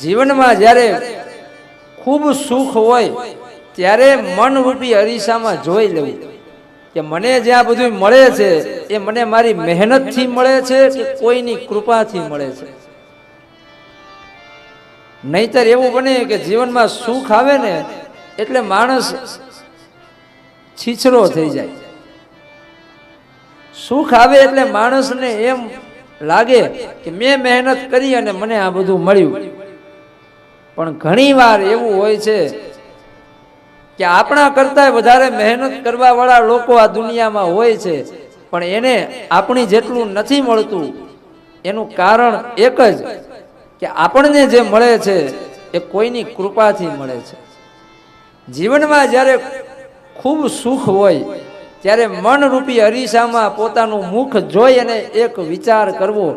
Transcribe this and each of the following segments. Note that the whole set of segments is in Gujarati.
જીવનમાં જ્યારે ખૂબ સુખ હોય, ત્યારે મનરૂપી અરીસામાં જોઈ લેવું. કે મને જ્યાં બધું મળે છે, એ મને મારી મહેનતથી મળે છે કે કોઈની કૃપાથી મળે છે? નહીતર એવું બને કે જીવનમાં સુખ આવે ને, એટલે માણસ છીછરો થઈ જાય. સુખ આવે એટલે માણસને એમ લાગે કે મેં મહેનત કરી અને મને આ બધું મળ્યું. પણ ઘણી વાર એવું હોય છે કે આપણા કરતા વધારે મહેનત કરવા વાળા લોકો આ દુનિયામાં હોય છે, પણ એને આપણી જેટલું નથી મળતું. એનું કારણ એક જ કે આપણને જે મળે છે એ કોઈની કૃપાથી મળે છે. જીવનમાં જ્યારે ખૂબ સુખ હોય, ત્યારે મનરૂપી અરીસામાં પોતાનું મુખ જોઈ અને એક વિચાર કરવો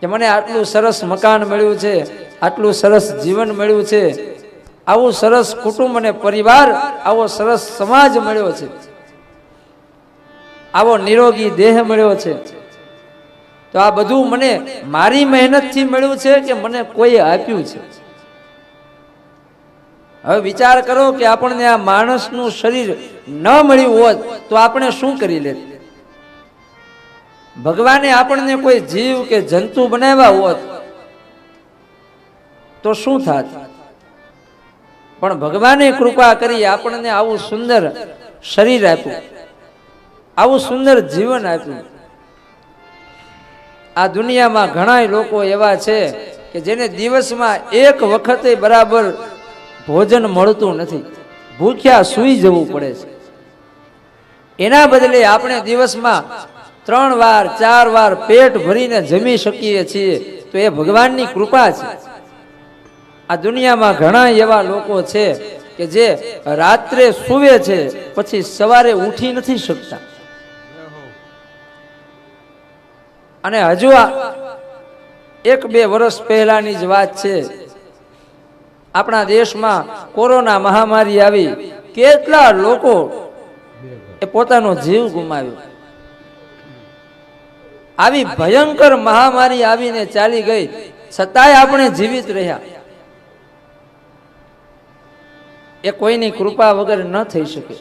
કે મને આટલું સરસ મકાન મળ્યું છે, આટલું સરસ જીવન મળ્યું છે, આવું સરસ કુટુંબ અને પરિવાર, આવો સરસ સમાજ મળ્યો છે. આવો નિરોગી દેહ મળ્યો છે. તો આ બધું મને મારી મહેનતથી મળ્યું છે કે મને કોઈએ આપ્યું છે? હવે વિચાર કરો કે આપણને આ માણસનું શરીર ન મળ્યું હોત તો આપણે શું કરી લેત? ભગવાને આપણને કોઈ જીવ કે જંતુ બનાવ્યા હોત, તો શું થાત? પણ ભગવાને કૃપા કરી આપણને આવું સુંદર શરીર આપ્યું, આવું સુંદર જીવન આપ્યું. આ દુનિયામાં ઘણા લોકો એવા છે કે જેને દિવસમાં એક વખતે બરાબર ભોજન મળતું નથી, ભૂખ્યા સૂઈ જવું પડે છે. એના બદલે આપણે દિવસમાં ત્રણ વાર, ચાર વાર પેટ ભરીને જમી શકીએ છીએ, તો એ ભગવાનની કૃપા છે. આ દુનિયામાં ઘણા એવા લોકો છે કે જે રાત્રે સૂવે છે, પછી સવારે ઉઠી નથી શકતા. અને હજુ આ એક બે વર્ષ પહેલાની જ વાત છે. આપણા દેશમાં કોરોના મહામારી આવી, કેટલા લોકો એ પોતાનો જીવ ગુમાવ્યો. આવી ભયંકર મહામારી આવીને ચાલી ગઈ. છતાંય આપણે જીવિત રહ્યા. એ કોઈની કૃપા વગર ન થઈ શકે.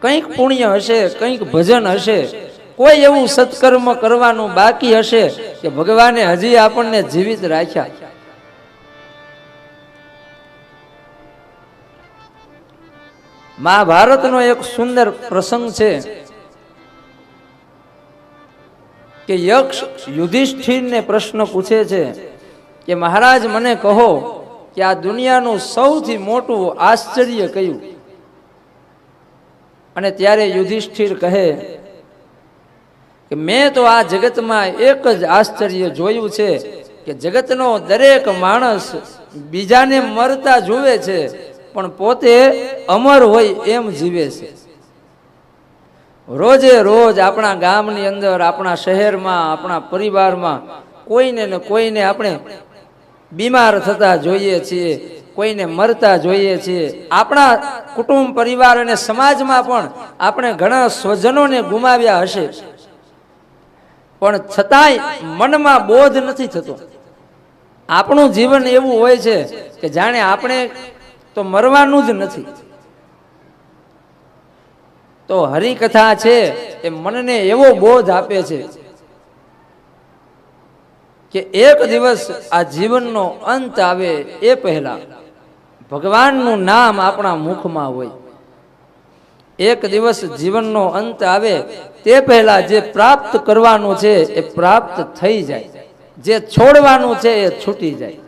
કંઈક પુણ્ય હશે, કંઈક ભજન હશે. કોઈ એવું સત્કર્મ કરવાનું બાકી હશે કે ભગવાને હજી આપણને જીવિત રાખ્યા. મહાભારતનો એક સુંદર પ્રસંગ છે. કે યક્ષ યુધિષ્ઠિરને પ્રશ્ન પૂછે છે કે મહારાજ, મને કહો કે આ દુનિયાનું સૌથી મોટું આશ્ચર્ય કયું? અને ત્યારે યુધિષ્ઠિર કહે કે મેં તો આ જગતમાં એક જ આશ્ચર્ય જોયું છે કે જગતનો દરેક માણસ બીજાને મરતા જુએ છે, પણ પોતે અમર હોય એમ જીવે છે. રોજે રોજ આપણા ગામની અંદર, આપણા શહેરમાં, આપણા પરિવારમાં કોઈને ને કોઈને આપણે બીમાર થતા જોઈએ છીએ, કોઈને મરતા જોઈએ છીએ. આપણા કુટુંબ, પરિવાર અને સમાજમાં પણ આપણે ઘણા સ્વજનોને ગુમાવ્યા હશે. પણ છતાંય મનમાં બોધ નથી થતો. આપણું જીવન એવું હોય છે કે જાણે આપણે તો મરવાનું જ નથી. તો હરિકથા છે એ મનને એવો બોધ આપે છે કે એક દિવસ આ જીવનનો અંત આવે એ પહેલા. ભગવાનનું નામ આપણા મુખમાં હોય. એક દિવસ જીવનનો અંત આવે તે પહેલા જે પ્રાપ્ત કરવાનું છે એ પ્રાપ્ત થઈ જાય. જે છોડવાનું છે એ છૂટી જાય.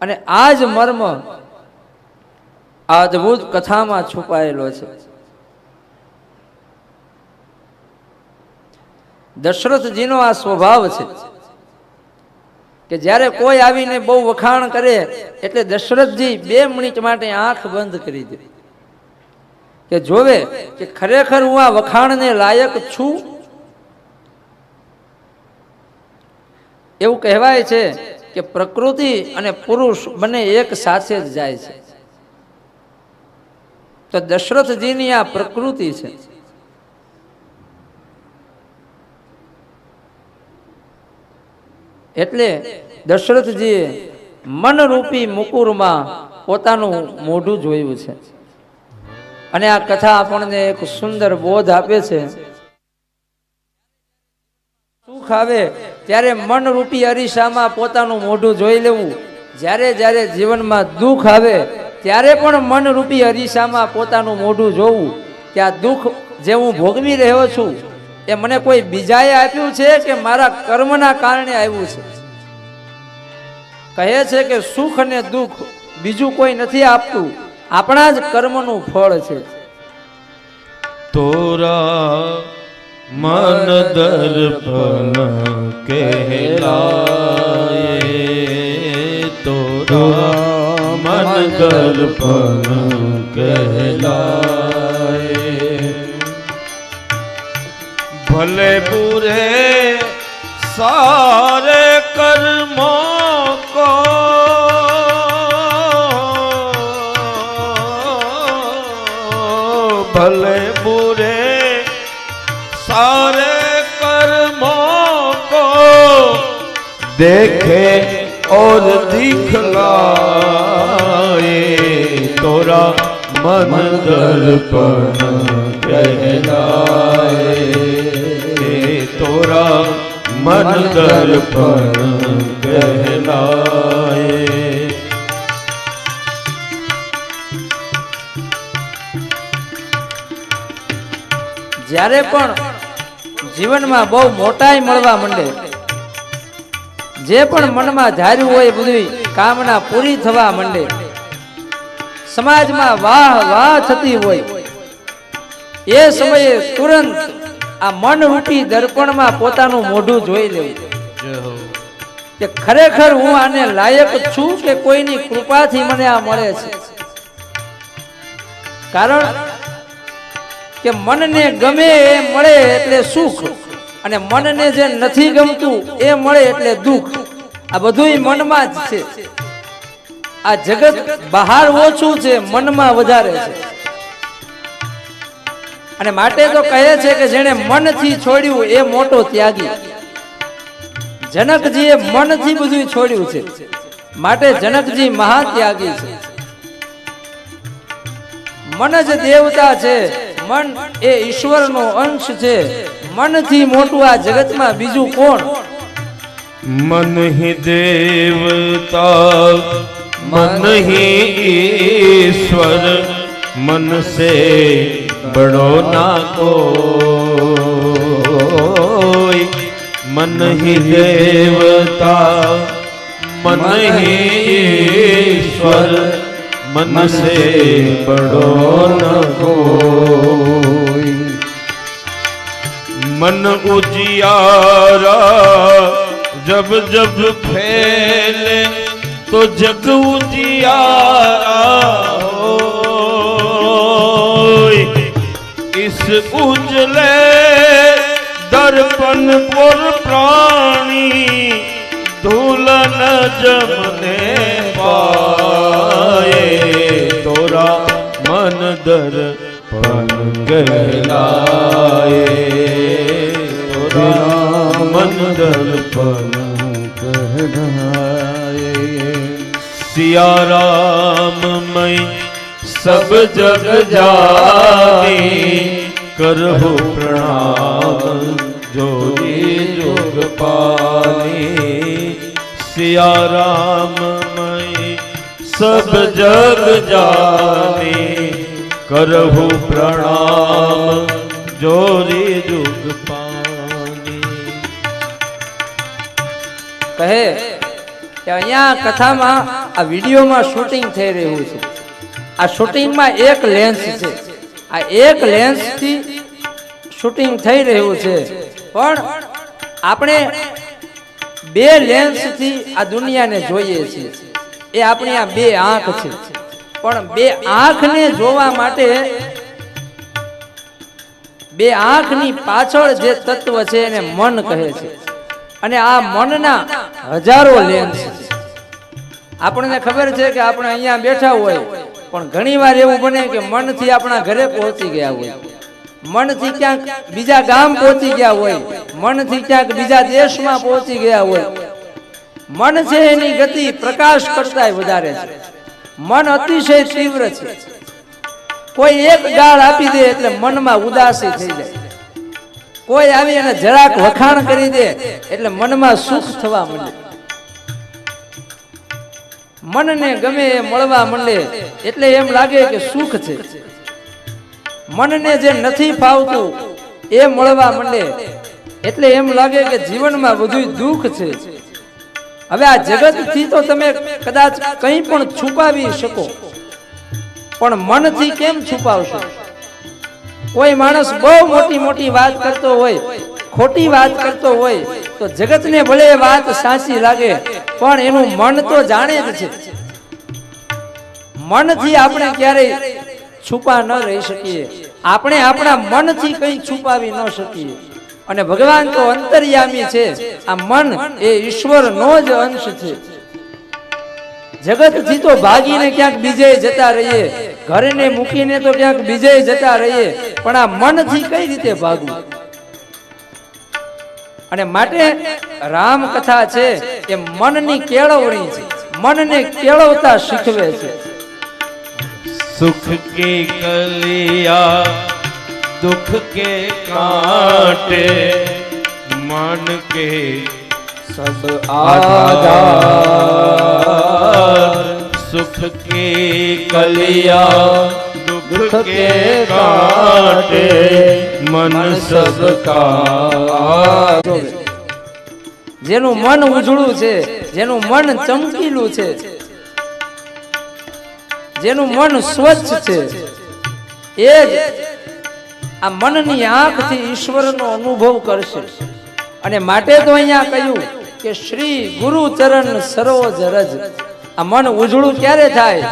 અને આ જ મર્મ અદ્ભુત કથામાં છુપાયેલો છે. દશરથજીનો આ સ્વભાવ છે કે જ્યારે કોઈ આવીને બહુ વખાણ કરે એટલે દશરથજી બે મિનિટ માટે આંખ બંધ કરી દે. કે જોવે કે ખરેખર હું આ વખાણને લાયક છું? એવું કહેવાય છે કે પ્રકૃતિ અને પુરુષ બંને એક સાથે જ જાય છે. તો દશરથજીની આ પ્રકૃતિ છે. એટલે દશરથજીએ મનરૂપી મુકુરમાં પોતાનું મોઢું જોયું છે. અને આ કથા આપણને એક સુંદર બોધ આપે છે. સુખ આવે ત્યારે મનરૂપી અરીસામાં પોતાનું મોઢું જોઈ લેવું. જ્યારે જ્યારે જીવનમાં દુઃખ આવે ત્યારે પણ મનરૂપી અરીસામાં પોતાનું મોઢું જોવું કે આ દુઃખ જે હું ભોગવી રહ્યો છું, એ મને કોઈ બીજાએ આપ્યું છે કે મારા કર્મના કારણે આવ્યું છે? કહે છે કે સુખ અને દુઃખ બીજું કોઈ નથી આપતું, આપણા જ કર્મનું ફળ છે. તોરા મન દર્પણ કહેલાય, તોરા દાન દર્પણ કહેલાય ભલે બુરે સારે કર્મો કો ભલે બુરે સારે કર્મો કો દેખે और दिखलाए तोरा मन दर्पण कहलाए तोरा मन दर्पण कहलाए જ્યારે પણ જીવનમાં બહુ મોટાઈ મળવા માંડે જે પણ મનમાં ધાર્યું હોય બધું કામના પૂરી થવા માંડે. સમાજમાં વાહ વાહ થતી હોય. એ સમયે તુરંત આ મનરૂપી દર્પણમાં પોતાનું મોઢું જોઈ લેવું. કે ખરેખર હું આને લાયક છું કે કોઈની કૃપાથી મને આ મળે છે? કારણ કે મનને ગમે એ મળે એટલે સુખ. અને મનને જે નથી ગમતું એ મળે એટલે દુઃખ. આ બધું મનમાં જ છે. આ જગત બહાર ઓછું છે, મનમાં વધારે છે. અને માટે તો કહે છે કે જેણે મનથી છોડ્યું એ મોટો ત્યાગી. જનકજીએ મનથી બધું છોડ્યું છે. માટે જનકજી મહાત્યાગી છે. મન જ દેવતા છે, મન એ ઈશ્વરનો અંશ છે. મનથી મોટું આ જગતમાં બીજું કોણ? મન હિ દેવતા, મન હિ ઈશ્વર, મન સે બડો ના કોઈ મન હિ દેવતા, મન હિ ઈશ્વર, મન સે બડો ન કોઈ मन उजियारा जब जब फैले तो जग उजियारा होय। इस उजले दर्पण पर प्राणी धूलन जमने पाए तोरा मन दर्पण कहलाए तोरा मन दर्पण कहलाए सिया राम मैं सब जग जानी करहु प्रणाम जोगी जोग पानी सिया राम मैं सब जग जानी કરહુ પ્રણામ. જોરી જુગ પાની કહે કે અહીંયા કથામાં આ વિડીયોમાં શૂટિંગ થઈ રહ્યું છે. આ શૂટિંગમાં એક લેન્સ છે. આ એક લેન્સથી શૂટિંગ થઈ રહ્યું છે. પણ આપણે બે લેન્સથી આ દુનિયાને જોઈએ છીએ. એ આપણી આ બે આંખ છે. પણ બે આંખને જોવા માટે બે આંખની પાછળ જે તત્વ છે એને મન કહે છે. અને આ મનના હજારો લેન્સ આપણને ખબર છે કે આપણે અહીંયા બેઠા હોય, પણ ઘણી વાર એવું બને કે મનથી આપણા ઘરે પહોંચી ગયા હોય. મનથી ક્યાંક બીજા ગામ પહોંચી ગયા હોય, મનથી ક્યાંક બીજા દેશમાં પહોંચી ગયા હોય. મન છે એની ગતિ પ્રકાશ કરતાંય વધારે છે. મન અતિશય તીવ્ર છે. કોઈ એક ગાળ આપી દે એટલે મનમાં ઉદાસી થઈ જાય. કોઈ આવી અને જરાક વખાણ કરી દે એટલે મનમાં સુખ થવા માંડે. મનને ગમે એ મળવા માંડે એટલે એમ લાગે કે સુખ છે. મનને જે નથી ફાવતું એ મળવા માંડે એટલે એમ લાગે કે જીવનમાં બધું દુઃખ છે. હવે આ જગતથી તો તમે કદાચ કંઈ પણ છુપાવી શકો. પણ મનથી કેમ છુપાવશો? કોઈ માણસ બહુ મોટી મોટી વાત કરતો હોય, ખોટી વાત કરતો હોય, તો જગતને ભલે વાત સાચી લાગે, પણ એનું મન તો જાણે જ છે. મનથી આપણે ક્યારેય છુપા ન રહી શકીએ. આપણે આપણા મનથી કંઈ છુપાવી ન શકીએ. અને ભગવાન તો અંતર્યામી છે. આ મન એ ઈશ્વરનો જ અંશ છે. જગતથી તો ભાગીને ક્યાંક બીજે જતા રહીએ. ઘરને મૂકીને તો ક્યાંક બીજે જતા રહીએ. પણ આ મનથી કઈ રીતે ભાગવું? અને માટે રામ કથા છે એ મનની કેળવણી છે. મનને કેળવતા શીખવે છે. સુખ કે કલિયા दुख के कांटे मन के સબ आधार सुख के कलिया दुख के कांटे मन सबका જેનું મન ઉજળું છે જેનું મન ચમકીલું છે જેનું મન સ્વચ્છ છે એ જ આ મનની આંખથી ઈશ્વરનો અનુભવ કરશે. અને માટે તો અહીંયા કહ્યું કે શ્રી ગુરુ ચરણ સરોજ રજ. આ મન ઉજળું ક્યારે થાય?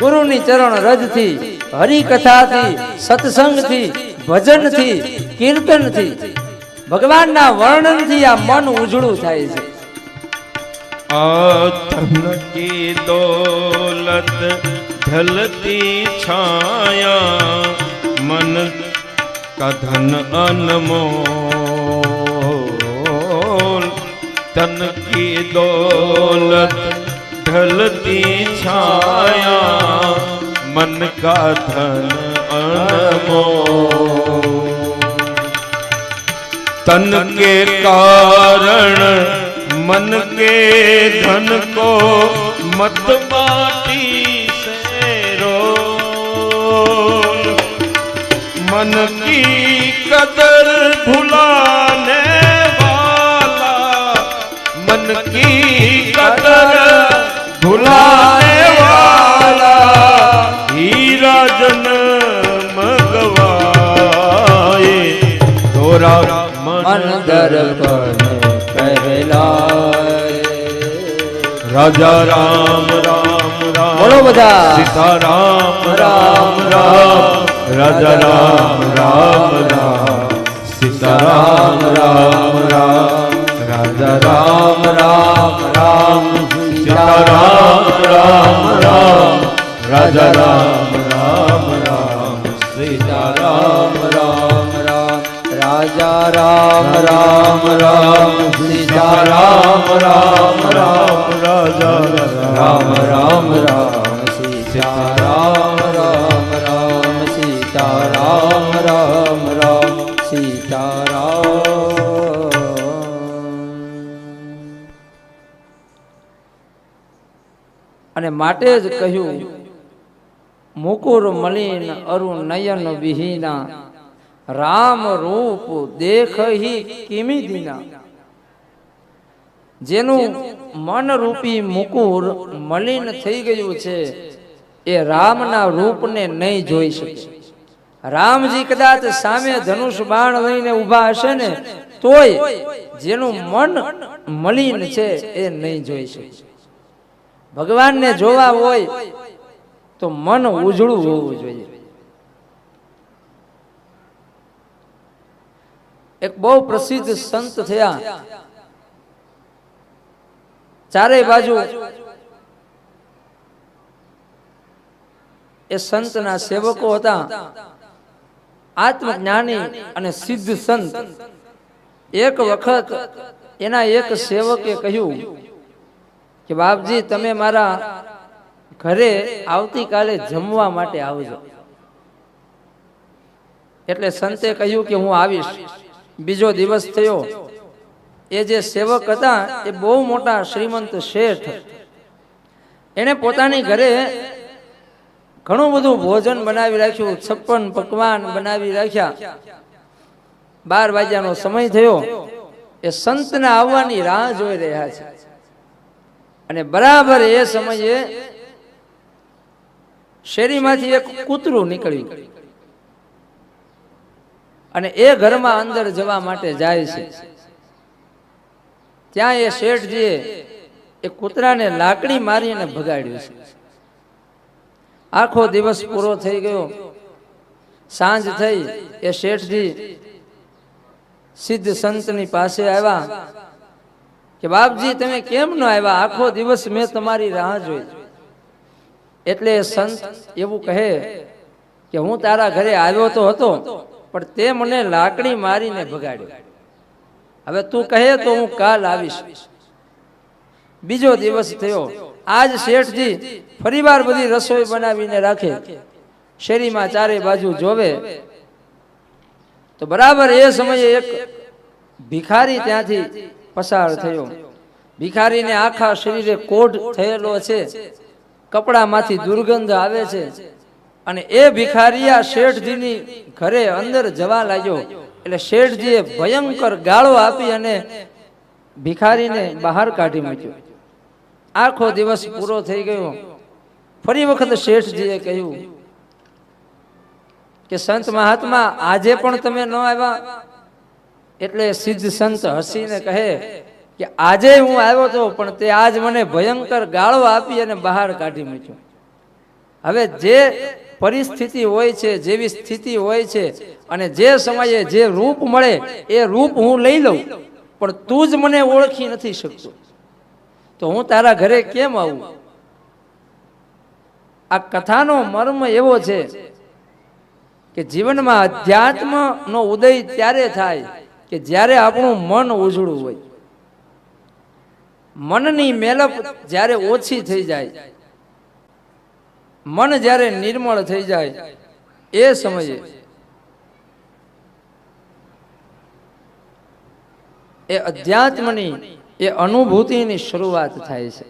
ગુરુની ચરણ રજથી, હરિકથાથી, સત્સંગથી, ભજનથી, કીર્તનથી. ભગવાનના વર્ણનથી આ મન ઉજળું થાય છે. આતન કી દોલત ઢલતી છાયા का धन अनमोल तन की दौलत ढलती छाया मन का धन अनमोल तन के कारण मन के धन को मत बाटी मन की कदर भुलाने वाला। मन की कदर भुलाने वाला। हीरा जन मगवाए। तोरा मन दर्पण कहलाए राजा राम राम राम। बोलो बजा। सीता राम राम राम, राम। રાધા રામ રામ રામ. સીતારામ, રામ રામ. રાધા રામ રામ રામ. સીતારામ, રામ રામ. રાધા રામ રામ રામ. સીતારામ, રામ રામ. રાજા રામ રામ રામ. સીતારામ, રામ રામ. રાજા રામ રામ રામ. રામ રામ રામ અને માટે જ કહ્યું, મુકુર મલિન અરુણ નયન વિહીના, રામ રૂપ દેખહી કિમી દિના. જેનું મન રૂપી મુકુર મલિન થઈ ગયું છે, એ રામના રૂપને નહીં જોઈ શકે. રામજી કદાચ સામે ધનુષ બાણ લઈને ઊભા હશે ને તોય જેનું મન મલિન છે એ નહીં જોઈ શકે. ભગવાનને જોવા હોય તો મન ઉજળું હોવું જોઈએ. એક બહુ પ્રસિદ્ધ સંત થયા. ચારેય બાજુ એ સંતના સેવકો હતા. આત્મજ્ઞાની અને સિદ્ધ સંત. એક વખત એના એક સેવકે કહ્યું કે, બાપજી, તમે મારા ઘરે આવતીકાલે જમવા માટે આવજો. એટલે સંતે કહ્યું કે, હું આવીશ. બીજો દિવસ થયો. એ જે સેવક હતા, એ બહુ મોટા શ્રીમંત શેઠ. એણે પોતાની ઘરે ઘણું બધું ભોજન બનાવી રાખ્યું, છપ્પન પકવાન બનાવી રાખ્યા. બાર વાગ્યાનો સમય થયો. એ સંતના આવવાની રાહ જોઈ રહ્યા છે. અને બરાબર એ સમયે શેરીમાંથી એક કૂતરું નીકળ્યું. અને એ ઘરમાં અંદર જવા માટે જાય છે. ત્યાં એ શેઠજીએ એ કૂતરાને લાકડી મારીને ભગાડ્યું છે. આખો દિવસ પૂરો થઈ ગયો. સાંજ થઈ, એ શેઠજી સિદ્ધ સંતની પાસે આવ્યા કે, બાપજી, તમે કેમ ન આવ્યા? આખો દિવસ મેં તમારી રાહ જોઈ. એટલે સંત એવું કહે કે, હું તારા ઘરે આવ્યો તો હતો, પણ તે મને લાકડી મારીને ભગાડ્યો. હવે તું કહે તો હું કાલ આવીશ. બીજો દિવસ થયો. આજ શેઠજી ફરીવાર બધી રસોઈ બનાવીને રાખે. શેરીમાં ચારે બાજુ જોવે. તો બરાબર એ સમયે એક ભિખારી ત્યાંથી પસાર થયો. ભિખારીને આખા શરીરે કોઢ થયેલો છે. કપડામાંથી દુર્ગંધ આવે છે. અને એ ભિખારી આ શેઠજીની ઘરે અંદર જવા લાગ્યો. એટલે શેઠજીએ ભયંકર ગાળો આપી અને ભિખારીને બહાર કાઢી મૂક્યો. આખો દિવસ પૂરો થઈ ગયો. ફરી વખત શેઠજીએ કહ્યું કે સંત મહાત્મા, આજે પણ તમે ન આવ્યા? એટલે સિદ્ધ સંત હસીને કહે કે આજે હું આવ્યો હતો પણ તે આજ મને ભયંકર ગાળો આપી અને બહાર કાઢી મૂક્યો. હવે જે પરિસ્થિતિ હોય છે, જેવી સ્થિતિ હોય છે, અને જે સમયે જે રૂપ મળે, એ રૂપ હું લઈ લઉં, પણ તું જ મને ઓળખી નથી શકતો. તો હું તારા ઘરે કેમ આવું? આ કથાનો મર્મ એવો છે કે જીવનમાં અધ્યાત્મ નો ઉદય ત્યારે થાય કે જ્યારે આપણું મન ઉજળું હોય. મનની મેલપ જ્યારે ઓછી થઈ જાય, મન જ્યારે નિર્મળ થઈ જાય એ સમયે એ અધ્યાત્મની એ અનુભૂતિની શરૂઆત થાય છે.